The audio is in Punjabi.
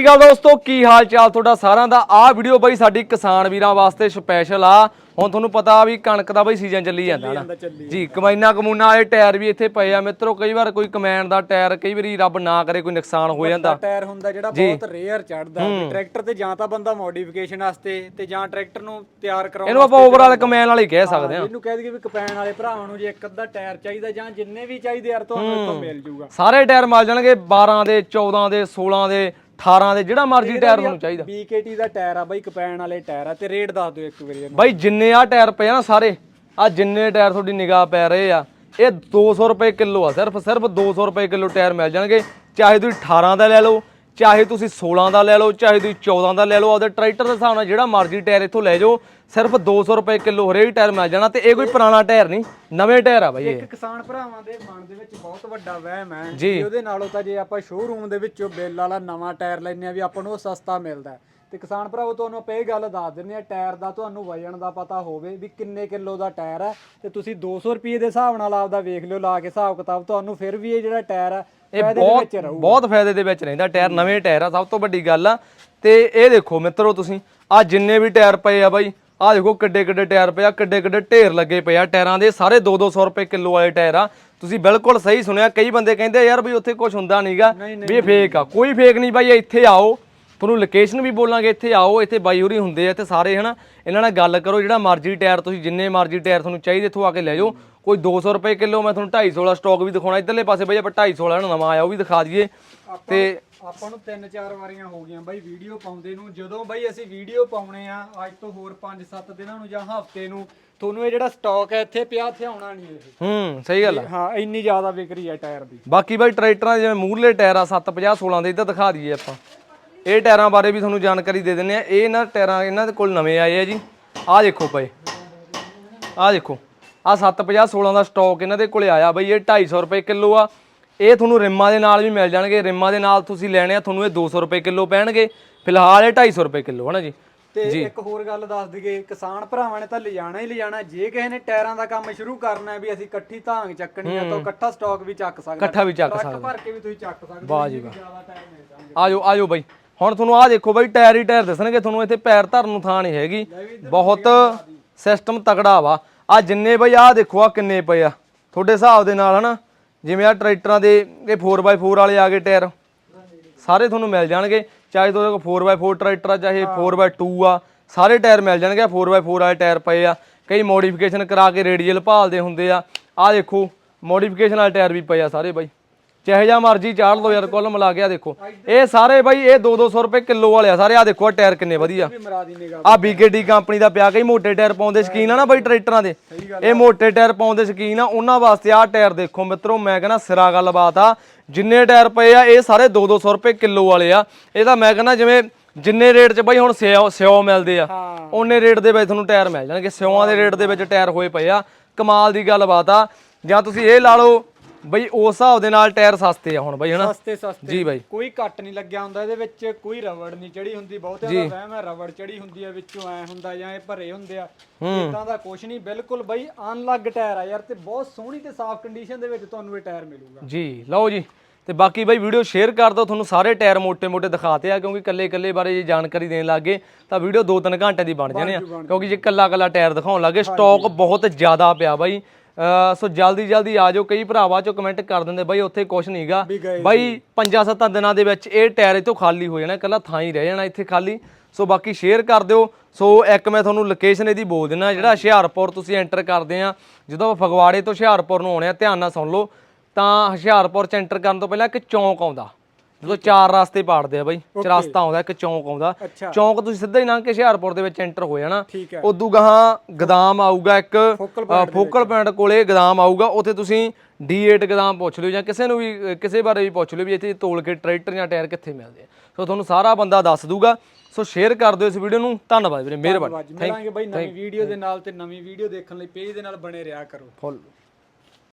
ਅਕਾਲ ਦੋਸਤੋ ਕੀ ਹਾਲ ਚਾਲ ਤੁਹਾਡਾ ਸਾਰਿਆਂ ਦਾ? ਆਹ ਵੀਡੀਓ ਬਾਈ ਸਾਡੀ ਕਿਸਾਨ ਵੀਰਾਂ ਵਾਸਤੇ ਸਪੈਸ਼ਲ ਆ। ਹੁਣ ਤੁਹਾਨੂੰ ਪਤਾ ਵੀ ਕਣਕ ਦਾ ਬਾਈ ਸੀਜ਼ਨ ਚੱਲੀ ਜਾਂਦਾ ਨਾ। ਜੀ ਕਮਾਈਨਾ ਕਮੂਨਾ ਵਾਲੇ ਟਾਇਰ ਵੀ ਇੱਥੇ ਪਏ ਆ। ਮਿੱਤਰੋ ਕਈ ਵਾਰ ਕੋਈ ਕਮੈਨ ਦਾ ਟਾਇਰ ਕਈ ਵਾਰੀ ਰੱਬ ਨਾ ਕਰੇ ਕੋਈ ਨੁਕਸਾਨ ਹੋ ਜਾਂਦਾ। ਟਾਇਰ ਹੁੰਦਾ ਜਿਹੜਾ ਬਹੁਤ ਰੇਅਰ ਚੜਦਾ ਟਰੈਕਟਰ ਤੇ ਜਾਂ ਤਾਂ ਬੰਦਾ ਮੋਡੀਫਿਕੇਸ਼ਨ ਵਾਸਤੇ ਤੇ ਜਾਂ ਟਰੈਕਟਰ ਨੂੰ ਤਿਆਰ ਕਰਾਉਣ ਇਹਨੂੰ ਆਪਾਂ ਓਵਰਆਲ ਕਮੈਨ ਵਾਲੇ ਕਹਿ ਸਕਦੇ ਆ ਇਹਨੂੰ ਕਹਿ ਦਈਏ ਵੀ ਕਪੈਨ ਵਾਲੇ ਭਰਾਵਾਂ ਨੂੰ ਜੇ ਇੱਕ ਅੱਧਾ ਟਾਇਰ ਚਾਹੀਦਾ ਜਾਂ ਜਿੰਨੇ ਵੀ ਚਾਹੀਦੇ ਯਾਰ ਤੁਹਾਨੂੰ ਇੱਥੋਂ ਮਿਲ ਜੂਗਾ। ਸਾਰੇ ਟਾਇਰ ਮਿਲ ਜਾਣਗੇ 12 ਦੇ 14 ਦੇ 16 ਦੇ। 18 ਦੇ ਜਿਹੜਾ ਮਰਜ਼ੀ ਟਾਇਰ ਤੁਹਾਨੂੰ ਚਾਹੀਦਾ। BKT ਦਾ ਟਾਇਰ ਆ ਬਾਈ ਕਪੈਨ ਵਾਲੇ ਟਾਇਰ ਆ ਤੇ ਰੇਟ ਦੱਸ ਦਿਓ ਇੱਕ ਵਾਰੀ ਇਹਨੂੰ। ਬਾਈ ਜਿੰਨੇ ਆ ਟਾਇਰ ਪਏ ਆ ਨਾ ਸਾਰੇ ਆ ਜਿੰਨੇ ਟਾਇਰ ਤੁਹਾਡੀ ਨਿਗਾਹ ਪੈ ਰਹੇ ਆ ਇਹ 200 ਰੁਪਏ ਕਿਲੋ ਆ ਸਿਰਫ ਸਿਰਫ 200 ਰੁਪਏ ਕਿਲੋ ਟਾਇਰ ਮਿਲ ਜਾਣਗੇ ਚਾਹੇ ਤੁਸੀਂ 18 ਦਾ ਲੈ ਲਓ ਚਾਹੇ ਤੁਸੀਂ 16 ਦਾ ਲੈ ਲਓ ਚਾਹੇ ਤੁਸੀਂ 14 ਦਾ ਲੈ ਲਓ ਆਪਦੇ ਟਰੈਕਟਰ ਦੇ ਹਿਸਾਬ ਨਾਲ ਜਿਹੜਾ ਮਰਜ਼ੀ ਟਾਇਰ ਇੱਥੋਂ ਲੈ ਜਾਓ ਸਿਰਫ 200 ਰੁਪਏ ਕਿਲੋ ਹਰੇਕ ਟਾਇਰ ਮਿਲ ਜਾਣਾ ਤੇ ਇਹ ਕੋਈ ਪੁਰਾਣਾ ਟਾਇਰ ਨਹੀਂ ਨਵੇਂ ਟਾਇਰ ਆ ਬਾਈ ਇਹ ਇੱਕ ਕਿਸਾਨ ਭਰਾਵਾਂ ਦੇ ਮਨ ਦੇ ਵਿੱਚ ਬਹੁਤ ਵੱਡਾ ਵਹਿਮ ਹੈ ਜੀ। ਕਿ ਉਹਦੇ ਨਾਲੋਂ ਤਾਂ ਜੇ ਆਪਾਂ ਸ਼ੋਰੂਮ ਦੇ ਵਿੱਚੋਂ ਬਿੱਲ ਵਾਲਾ ਨਵਾਂ ਟਾਇਰ ਲੈਨੇ ਆ ਵੀ ਆਪਾਂ ਨੂੰ ਉਹ ਸਸਤਾ ਮਿਲਦਾ ਹੈ। ਤੇ ਕਿਸਾਨ ਭਰਾਵੋ ਤੁਹਾਨੂੰ ਆਪਾਂ ਇਹ ਗੱਲ ਦੱਸ ਦਿੰਦੇ ਆ ਟਾਇਰ ਦਾ ਤੁਹਾਨੂੰ ਵਜਨ ਦਾ ਪਤਾ ਹੋਵੇ ਵੀ ਕਿੰਨੇ ਕਿਲੋ ਦਾ ਟਾਇਰ ਹੈ ਤੇ ਤੁਸੀਂ 200 ਰੁਪਏ ਦੇ ਹਿਸਾਬ ਨਾਲ ਆਪਦਾ ਵੇਖ ਲਿਓ ਲਾ ਕੇ ਹਿਸਾਬ ਕਿਤਾਬ ਤੁਹਾਨੂੰ ਫਿਰ ਵੀ ਇਹ ਜਿਹੜਾ ਟਾਇਰ ਹੈ ਇਹ ਫਾਇਦੇ ਦੇ ਬਹੁਤ ਵਿੱਚ ਰਹੂ ਬਹੁਤ ਫਾਇਦੇ ਦੇ ਵਿੱਚ ਰਹਿੰਦਾ ਟਾਇਰ ਨਵੇਂ ਟਾਇਰ ਆ ਸਭ ਤੋਂ ਵੱਡੀ ਗੱਲ ਆ। ਤੇ ਇਹ ਦੇਖੋ ਮਿੱਤਰੋ ਤੁਸੀਂ ਆ ਜਿੰਨੇ ਵੀ ਟਾਇਰ ਪਏ ਆ ਬਾਈ ਆ ਦੇਖੋ ਕਿੱਡੇ ਕਿੱਡੇ ਟਾਇਰ ਪਏ ਆ ਕਿੱਡੇ ਕਿੱਡੇ ਢੇਰ ਲੱਗੇ ਪਏ ਆ ਟਾਇਰਾਂ ਦੇ ਸਾਰੇ 2-200 ਰੁਪਏ ਕਿਲੋ ਵਾਲੇ ਟਾਇਰ ਆ। ਤੁਸੀਂ ਬਿਲਕੁਲ ਸਹੀ ਸੁਣਿਆ ਕਈ ਬੰਦੇ ਕਹਿੰਦੇ ਯਾਰ ਵੀ ਉੱਥੇ ਕੁਝ ਹੁੰਦਾ ਨਹੀਂਗਾ ਵੀ ਇਹ ਫੇਕ ਆ। ਕੋਈ ਫੇਕ ਨਹੀਂ ਬਾਈ ਇੱਥੇ ਆਓ ਤੁਹਾਨੂੰ ਲੋਕੇਸ਼ਨ ਵੀ ਬੋਲਾਂਗੇ ਇੱਥੇ ਆਓ ਇੱਥੇ ਬਾਈ ਹੋਰੀ ਹੁੰਦੇ ਆ ਇੱਥੇ ਸਾਰੇ ਹਨਾ? ਇਹਨਾਂ ਨਾਲ ਗੱਲ ਕਰੋ ਜਿਹੜਾ ਮਰਜ਼ੀ ਟਾਇਰ ਤੁਸੀਂ ਜਿੰਨੇ ਮਰਜ਼ੀ ਟਾਇਰ ਤੁਹਾਨੂੰ ਚਾਹੀਦੇ ਇੱਥੋਂ ਆ ਕੇ ਲੈ ਜਾਓ। ਕੋਈ 200 ਰੁਪਏ ਕਿਲੋ ਮੈਂ ਤੁਹਾਨੂੰ 250 ਵਾਲਾ ਸਟਾਕ ਵੀ ਦਿਖਾਉਣਾ। ਇਧਰਲੇ ਪਾਸੇ ਬਈ ਆਪਾਂ 250 ਵਾਲਾ ਨਵਾਂ ਆਇਆ ਉਹ ਵੀ ਦਿਖਾ ਦਈਏ। ਤੇ ਆਪਾਂ ਨੂੰ ਤਿੰਨ ਚਾਰ ਵਾਰੀਆਂ ਹੋ ਗਈਆਂ ਬਾਈ ਵੀਡੀਓ ਪਾਉਂਦੇ ਨੂੰ। ਜਦੋਂ ਬਾਈ ਅਸੀਂ ਵੀਡੀਓ ਪਾਉਣੇ ਆ ਅੱਜ ਤੋਂ ਹੋਰ 5-7 ਦਿਨਾਂ ਨੂੰ ਜਾਂ ਹਫ਼ਤੇ ਨੂੰ ਤੁਹਾਨੂੰ ਇਹ ਜਿਹੜਾ ਸਟਾਕ ਹੈ ਇੱਥੇ ਪਿਆ ਇੱਥੇ ਆਉਣਾ ਨਹੀਂ ਇਹ। ਹੂੰ ਸਹੀ ਗੱਲ ਆ। ਹਾਂ ਇੰਨੀ ਜ਼ਿਆਦਾ ਵਿਕਰੀ ਹੈ ਟਾਇਰ ਦੀ। ਬਾਕੀ ਬਾਈ ਟਰੈਕਟਰਾਂ ਦੇ ਜਿਵੇਂ ਮੂਰਲੇ ਟਾਇਰ ਆ 750 16 ਦੇ ਇੱਧਰ ਦਿਖਾ ਦਈਏ ਆਪਾਂ। ਇਹ ਟਾਇਰਾਂ ਬਾਰੇ ਵੀ ਤੁਹਾਨੂੰ ਜਾਣਕਾਰੀ ਦੇ ਦਿੰਨੇ ਆ ਇਹ ਨਾ ਟਾਇਰਾਂ ਇਹਨਾਂ ਦੇ ਕੋਲ ਨਵੇਂ ਆਏ ਆ ਜੀ। ਆਹ ਦੇਖੋ ਪਏ ਆਹ ਦੇਖੋ। ਆਹ 750 16 ਦਾ ਸਟਾਕ ਇਹਨਾਂ ਦੇ ਕੋਲੇ ਆਇਆ ਬਈ ਇਹ 250 ਰੁਪਏ ਕਿਲੋ ਆ। ਇਹ ਤੁਹਾਨੂੰ ਰਿਮਾਂ ਦੇ ਨਾਲ ਵੀ ਮਿਲ ਜਾਣਗੇ। ਰਿਮਾਂ ਦੇ ਨਾਲ ਤੁਸੀਂ ਲੈਣੇ ਆ ਤੁਹਾਨੂੰ ਇਹ 200 ਰੁਪਏ ਕਿਲੋ ਪੈਣਗੇ। ਫਿਲਹਾਲ ਇਹ 250 ਰੁਪਏ ਕਿਲੋ ਹਨਾ ਜੀ? ਤੇ ਇੱਕ ਹੋਰ ਗੱਲ ਦੱਸ ਦਈਏ ਕਿਸਾਨ ਭਰਾਵਾਂ ਨੇ ਤਾਂ ਲਿਜਾਣਾ ਹੀ ਲਿਜਾਣਾ। ਜੇ ਕਿਸੇ ਨੇ ਟਾਇਰਾਂ ਦਾ ਕੰਮ ਸ਼ੁਰੂ ਕਰਨਾ ਹੈ ਵੀ ਅਸੀਂ ਇਕੱਠੀ ਧਾਂਗ ਚੱਕਣੀ ਆ ਤਾਂ ਇਕੱਠਾ ਸਟਾਕ ਵੀ ਚੱਕ ਸਕਦੇ। ਇਕੱਠਾ ਵੀ ਚੱਕ ਟਰੱਕ ਭਰ ਕੇ ਵੀ ਤੁਸੀਂ ਚੱਕ ਸਕਦੇ ਵਾਹ ਜੀ ਵਾਹ। ਆਜੋ ਆਜੋ ਬਾਈ। ਹੁਣ ਤੁਹਾਨੂੰ ਆਹ ਦੇਖੋ ਬਾਈ ਟਾਇਰ ਹੀ ਟਾਇਰ ਦੱਸਣਗੇ ਤੁਹਾਨੂੰ ਇੱਥੇ ਪੈਰ ਧਰਨ ਨੂੰ ਥਾਂ ਨਹੀਂ ਹੈਗੀ। ਬਹੁਤ ਸਿਸਟਮ ਤਕੜਾ ਵਾ। ਆ ਜਿੰਨੇ ਬਾਈ ਆਹ ਦੇਖੋ ਆ ਕਿੰਨੇ ਪਏ ਆ। ਤੁਹਾਡੇ ਹਿਸਾਬ ਦੇ ਨਾਲ ਹਨਾ? ਜਿਵੇਂ ਆ ਟਰੈਕਟਰਾਂ ਦੇ ਇਹ 4x4 ਵਾਲੇ ਆ ਗਏ ਟਾਇਰ। ਸਾਰੇ ਤੁਹਾਨੂੰ ਮਿਲ ਜਾਣਗੇ। ਚਾਹੇ ਤੁਹਾਡੇ ਕੋਲ 4x4 ਟਰੈਕਟਰ ਆ ਚਾਹੇ 4x2 ਆ ਸਾਰੇ ਟਾਇਰ ਮਿਲ ਜਾਣਗੇ। 4x4 ਵਾਲੇ ਟਾਇਰ ਪਏ ਆ। ਕਈ ਮੋਡੀਫਿਕੇਸ਼ਨ ਕਰਾ ਕੇ ਰੇਡੀਅਲ ਭਾਲਦੇ ਹੁੰਦੇ ਆ। ਆਹ ਦੇਖੋ ਮੋਡੀਫਿਕੇਸ਼ਨ ਵਾਲੇ ਟਾਇਰ ਵੀ ਪਏ ਆ ਸਾਰੇ ਬਾਈ। ਚਾਹੇ ਜਾਂ ਮਰਜ਼ੀ ਚਾੜ ਲਓ ਯਾਰ ਕੁੱਲ ਮਿਲਾ ਕੇ ਆ ਦੇਖੋ। ਇਹ ਸਾਰੇ ਬਾਈ ਇਹ 2-200 ਰੁਪਏ ਕਿਲੋ ਵਾਲੇ ਆ ਸਾਰੇ। ਆ ਦੇਖੋ ਆ ਟਾਇਰ ਕਿੰਨੇ ਵਧੀਆ। ਆ BKT ਕੰਪਨੀ ਦਾ ਪਿਆ ਕਈ ਮੋਟੇ ਟਾਇਰ ਪਾਉਂਦੇ ਸ਼ਕੀਨ ਆ ਨਾ ਬਾਈ ਟਰੈਕਟਰਾਂ ਦੇ। ਇਹ ਮੋਟੇ ਟਾਇਰ ਪਾਉਂਦੇ ਸ਼ਕੀਨ ਆ ਉਹਨਾਂ ਵਾਸਤੇ ਆ ਟਾਇਰ ਦੇਖੋ ਮਿੱਤਰੋ ਮੈਂ ਕਹਿੰਦਾ ਸਿਰਾ ਗੱਲਬਾਤ ਆ। ਜਿੰਨੇ ਟਾਇਰ ਪਏ ਆ ਇਹ ਸਾਰੇ 2-200 ਰੁਪਏ ਕਿਲੋ ਵਾਲੇ ਆ। ਇਹ ਤਾਂ ਮੈਂ ਕਹਿੰਦਾ ਜਿਵੇਂ ਜਿੰਨੇ ਰੇਟ 'ਚ ਬਾਈ ਹੁਣ ਸਿਓ ਸਿਓ ਮਿਲਦੇ ਆ ਉਹਨੇ ਰੇਟ ਦੇ ਵਿੱਚ ਤੁਹਾਨੂੰ ਟਾਇਰ ਮਿਲ ਜਾਣਗੇ। ਸਿਉਆਂ ਦੇ ਰੇਟ ਦੇ ਵਿੱਚ ਟਾਇਰ ਹੋਏ ਪਏ ਆ। ਕਮਾਲ ਦੀ ਗੱਲਬਾਤ ਆ। ਜਾਂ ਤੁਸੀਂ ਇਹ ਲਾ ਲਓ ਬਈ ਉਸ ਹਿਸਾਬ ਦੇ ਨਾਲ ਟਾਇਰ ਸਸਤੇ ਆ ਹੁਣ ਬਈ ਹਨਾ? ਸਸਤੇ ਸਸਤੇ। ਜੀ ਬਾਈ। ਕੋਈ ਕੱਟ ਨਹੀਂ ਲੱਗਿਆ ਹੁੰਦਾ ਇਹਦੇ ਵਿੱਚ ਕੋਈ ਰਬੜ ਨਹੀਂ ਚੜੀ ਹੁੰਦੀ ਬਹੁਤ ਜ਼ਿਆਦਾ ਵਹਿਮ ਹੈ ਰਬੜ ਚੜੀ ਹੁੰਦੀ ਹੈ ਵਿੱਚੋਂ ਐ ਹੁੰਦਾ ਜਾਂ ਇਹ ਭਰੇ ਹੁੰਦੇ ਆ। ਇਦਾਂ ਦਾ ਕੁਝ ਨਹੀਂ ਬਿਲਕੁਲ ਬਈ ਅਨਲੱਗ ਟਾਇਰ ਆ ਯਾਰ ਤੇ ਬਹੁਤ ਸੋਹਣੀ ਤੇ ਸਾਫ਼ ਕੰਡੀਸ਼ਨ ਦੇ ਵਿੱਚ ਤੁਹਾਨੂੰ ਇਹ ਟਾਇਰ ਮਿਲੂਗਾ। ਜੀ ਲਓ ਜੀ ਤੇ ਬਾਕੀ ਬਾਈ ਵੀਡੀਓ ਸ਼ੇਅਰ ਕਰ ਦੋ ਤੁਹਾਨੂੰ ਸਾਰੇ ਟਾਇਰ ਮੋٹے-ਮੋٹے ਦਿਖਾਤੇ ਆ ਕਿਉਂਕਿ ਕੱਲੇ-ਕੱਲੇ ਬਾਰੇ ਜੇ ਜਾਣਕਾਰੀ ਦੇਣ ਲੱਗੇ ਤਾਂ ਵੀਡੀਓ 2-3 ਘੰਟੇ ਦੀ ਬਣ ਜਾਣੀ ਆ ਕਿਉਂਕਿ ਜੇ ਕੱਲਾ-ਕੱਲਾ ਟਾਇਰ ਦਿਖਾਉਣ ਲੱਗੇ ਸਟਾਕ ਬਹੁਤ ਜ਼ਿਆਦਾ ਪਿਆ ਬਾਈ। ਸੋ ਜਲਦੀ ਜਲਦੀ ਆ ਜਾਓ। ਕਈ ਭਰਾਵਾ ਚੋਂ ਕਮੈਂਟ ਕਰ ਦਿੰਦੇ ਬਾਈ ਉੱਥੇ ਕੁਝ ਨਹੀਂਗਾ ਬਾਈ 5-7 ਦਿਨਾਂ ਦੇ ਵਿੱਚ ਇਹ ਟਾਇਰ ਇਥੋਂ ਖਾਲੀ ਹੋ ਜਾਣਾ ਕੱਲਾ ਥਾਂ ਹੀ ਰਹਿ ਜਾਣਾ ਇੱਥੇ ਖਾਲੀ। ਸੋ ਬਾਕੀ ਸ਼ੇਅਰ ਕਰ ਦਿਓ। ਸੋ ਇੱਕ ਮੈਂ ਤੁਹਾਨੂੰ ਲੋਕੇਸ਼ਨ ਇਹਦੀ ਬੋਲ ਦਿੰਦਾ ਜਿਹੜਾ ਹੁਸ਼ਿਆਰਪੁਰ ਤੁਸੀਂ ਐਂਟਰ ਕਰਦੇ ਆ। ਜਦੋਂ ਫਗਵਾੜੇ ਤੋਂ ਹੁਸ਼ਿਆਰਪੁਰ ਨੂੰ ਆਉਣੇ ਆ ਧਿਆਨ ਨਾਲ ਸੁਣ ਲਓ। ਤਾਂ ਹੁਸ਼ਿਆਰਪੁਰ ਚ ਐਂਟਰ ਕਰਨ ਤੋਂ ਪਹਿਲਾਂ ਇੱਕ ਚੌਂਕ ਆਉਂਦਾ। ਜਦੋਂ ਚਾਰ ਰਸਤੇ ਪਾੜਦੇ ਆ ਬਾਈ ਚਰਸਤਾ ਆਉਂਦਾ ਇੱਕ ਚੌਂਕ ਆਉਂਦਾ। ਚੌਂਕ ਤੁਸੀਂ ਸਿੱਧਾ ਹੀ ਲੰਘ ਕੇ ਹੁਸ਼ਿਆਰਪੁਰ ਦੇ ਵਿੱਚ ਐਂਟਰ ਹੋ। ਜਾਣਾ ਉਦੋਂ ਗਾਹਾਂ ਗਦਾਮ ਆਊਗਾ ਇੱਕ ਫੋਕਲ ਪੁਆਇੰਟ ਕੋਲੇ ਗਦਾਮ ਆਊਗਾ ਉੱਥੇ ਤੁਸੀਂ D8 ਗਦਾਮ ਪੁੱਛ ਲਿਓ ਜਾਂ ਕਿਸੇ ਨੂੰ ਵੀ ਕਿਸੇ ਬਾਰੇ ਵੀ ਪੁੱਛ ਲਿਓ ਵੀ ਇੱਥੇ ਤੋਲ ਕੇ ਟਰੈਕਟਰ ਜਾਂ ਟਾਇਰ ਕਿੱਥੇ ਮਿਲਦੇ ਆ। ਸੋ ਤੁਹਾਨੂੰ ਸਾਰਾ ਬੰਦਾ ਦੱਸ ਦੂਗਾ ਸੋ ਸ਼ੇਅਰ ਕਰ ਦਿਓ ਇਸ ਵੀਡੀਓ ਨੂੰ। ਧੰਨਵਾਦ ਵੀਰੇ ਮਿਹਰਬਾਨੀ। ਮਿਲਾਂਗੇ ਬਾਈ ਨਵੀਂ ਵੀਡੀਓ ਦੇ ਨਾਲ ਤੇ ਨਵੀਂ ਵੀਡੀਓ ਦੇਖਣ ਲਈ ਪੇਜ ਦੇ ਨਾਲ ਬਣੇ ਰਿਹਾ ਕਰੋ। ਫੁੱਲ